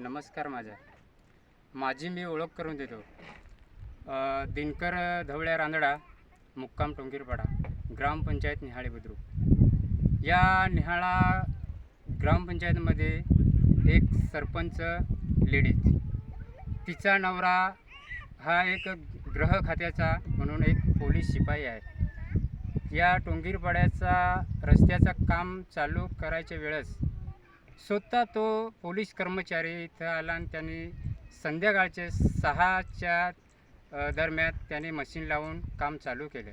नमस्कार माझा. माझी मी ओळख करून देतो. दिनकर धवळ्या रांदडा मुक्काम टोंगीरपाडा ग्रामपंचायत निहाळे बुद्रुक. या निहाळा ग्रामपंचायतमध्ये एक सरपंच लेडीज. तिचा नवरा हा एक ग्रह खात्याचा म्हणून एक पोलीस शिपाई आहे. या टोंगीरपाड्याचा रस्त्याचं काम चालू करायच्या वेळेस स्वतः तो पोलीस कर्मचारी इथं आला आणि त्यांनी संध्याकाळचे सहाच्या दरम्यान त्याने मशीन लावून काम चालू केलं.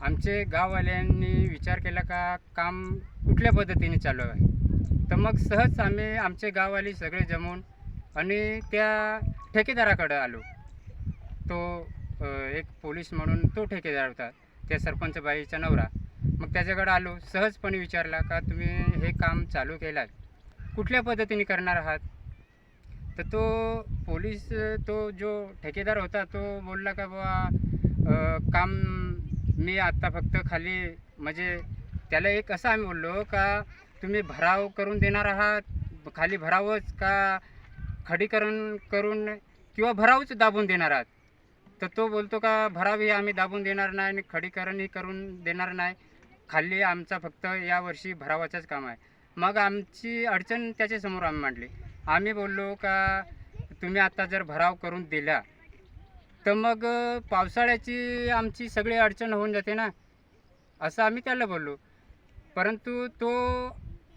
आमचे गाववाल्यांनी विचार केला का काम कुठल्या पद्धतीने चालू आहे? तर मग सहज आम्ही आमचे गाववाले सगळे जमून आणि त्या ठेकेदाराकडं आलो. तो एक पोलीस म्हणून तो ठेकेदार होता. त्या सरपंच बाईचा नवरा. मग त्याच्याकडं आलो. सहजपणे विचारला का तुम्ही हे काम चालू केलं आहे कुठल्या पद्धतीने करणार आहात? तर तो पोलीस तो जो ठेकेदार होता तो बोलला का बाबा काम मी आत्ता फक्त खाली म्हणजे त्याला एक असं आम्ही बोललो का तुम्ही भराव करून देणार आहात? खाली भरावच का खडीकरण करून किंवा भरावच दाबून देणार आहात? तर तो बोलतो का भरावी आम्ही दाबून देणार नाही आणि खडीकरणही करून देणार नाही. खाली आमचा फक्त यावर्षी भरावाचंच काम आहे. मग आमची अडचण त्याच्यासमोर आम्ही मांडली. आम्ही बोललो का तुम्ही आता जर भराव करून दिला तर मग पावसाळ्याची आमची सगळी अडचण होऊन जाते ना असं आम्ही त्याला बोललो. परंतु तो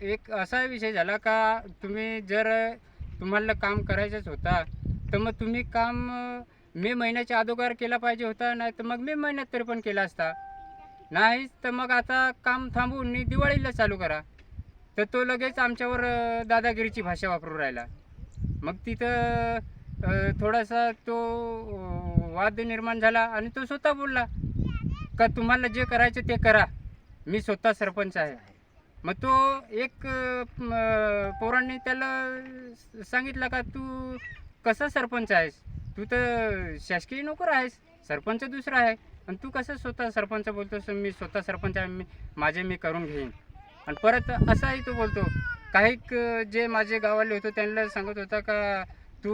एक असा विषय झाला का तुम्ही जर तुम्हाला काम करायचंच होता तर मग तुम्ही काम मे महिन्याच्या अगोदर केला पाहिजे होता नाही तर मग मे महिन्यात तरी पण केला असता. नाहीच तर मग आता काम थांबवून दिवाळीला चालू करा. तर तो लगेच आमच्यावर दादागिरीची भाषा वापरून राहिला. मग तिथं थोडासा तो वाद निर्माण झाला आणि तो स्वतः बोलला का तुम्हाला जे करायचं ते करा. मी स्वतः सरपंच आहे. मग तो एक पोरांनी त्याला सांगितलं का तू कसा सरपंच आहेस? तू तर शासकीय नोकर आहेस. सरपंच दुसरा आहे. आणि तू कसं स्वतः सरपंच बोलतोस? मी स्वतः सरपंच आहे. मी माझे मी करून घेईन. आणि परत असाही तो बोलतो काही जे माझे गावाले होते त्यांना सांगत होता का तू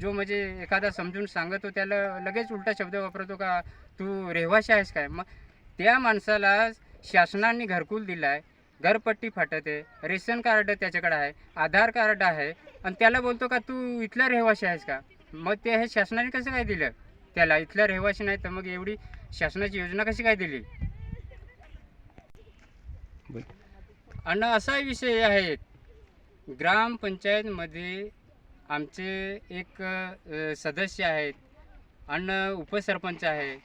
जो म्हणजे एखादा समजून सांगतो त्याला लगेच उलटा शब्द वापरतो का तू रहिवाशी आहेस काय? मग त्या माणसाला शासनाने घरकुल दिला आहे घरपट्टी फाटत आहे रेशन कार्ड त्याच्याकडे आहे आधार कार्ड आहे आणि त्याला बोलतो का तू इथला रहिवाशी आहेस का? मग ते हे शासनाने कसं काय दिलं? त्याला इथला रहिवाशी नाही तर मग एवढी शासनाची योजना कशी काय दिली? आणि असा विषय आहे ग्रामपंचायतमध्ये आमचे एक सदस्य आहेत आणि उपसरपंच आहे.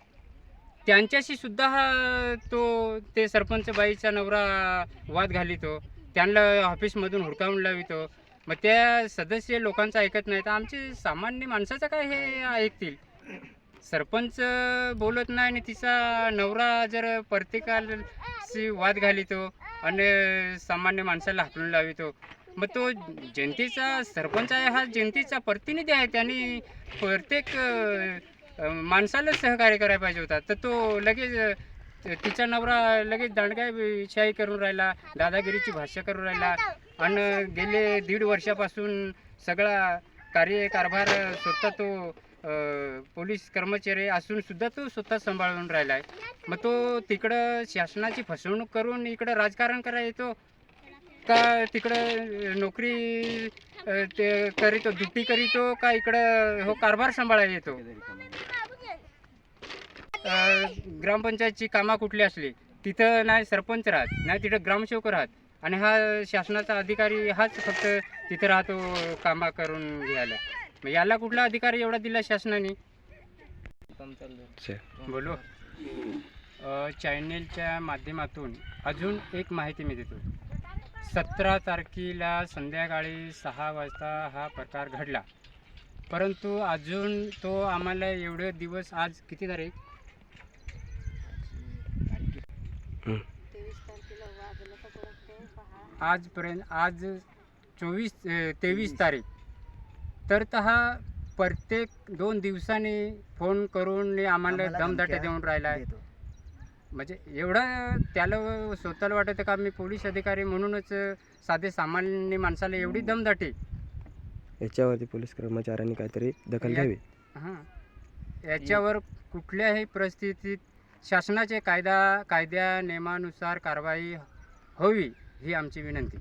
त्यांच्याशी सुद्धा हा तो ते सरपंच बाईचा नवरा वाद घालितो त्यांना ऑफिसमधून हुडकावून लावितो. मग त्या सदस्य लोकांचं ऐकत नाही तर आमचे सामान्य माणसाचं काय हे ऐकतील? सरपंच बोलत नाही आणि तिचा नवरा जर प्रत्येकाशी वाद घालितो आणि सामान्य माणसाला हाकलून लावितो. मग तो जनतेचा सरपंच आहे हा जनतेचा प्रतिनिधी आहे. त्यांनी प्रत्येक माणसाला सहकार्य करायला पाहिजे होता. तर तो लगेच तिचा नवरा लगेच दांडगाई करून राहिला दादागिरीची भाषा करून राहिला. आणि गेले दीड वर्षापासून सगळा कार्य कारभार स्वतः तो पोलीस कर्मचारी असून सुद्धा तो स्वतः सांभाळून राहिला आहे मग तो तिकडं शासनाची फसवणूक करून इकडं राजकारण करायला येतो का तिकडं नोकरी ते करीतो ड्युटी करीतो का इकडं हो कारभार सांभाळायला येतो? ग्रामपंचायतची कामा कुठली असली तिथं नाही सरपंच राहत नाही तिथं ग्रामसेवक राहत आणि हा शासनाचा अधिकारी हाच फक्त तिथं राहतो कामा करून घ्यायला. मग याला कुठला अधिकारी एवढा दिला शासनाने? बोलू. चॅनेलच्या माध्यमातून अजून एक माहिती मी देतो. सतरा तारखेला संध्याकाळी सहा वाजता हा प्रकार घडला. परंतु अजून तो आम्हाला एवढे दिवस आज किती तारीख? आजपर्यंत आज चोवीस तेवीस तारीख. तर हा प्रत्येक दोन दिवसांनी फोन करून आम्हाला दमदाटे देऊन राहिला आहे म्हणजे एवढं त्याला स्वतःला वाटतं का मी पोलीस अधिकारी म्हणूनच साधे सामान्य माणसाला एवढी दमदाटी? याच्यावरती पोलीस कर्मचाऱ्यांनी काहीतरी दखल घ्यावी. हां. याच्यावर कुठल्याही परिस्थितीत शासनाचे कायदा कायद्या नियमानुसार कारवाई हवी ही आमची विनंती.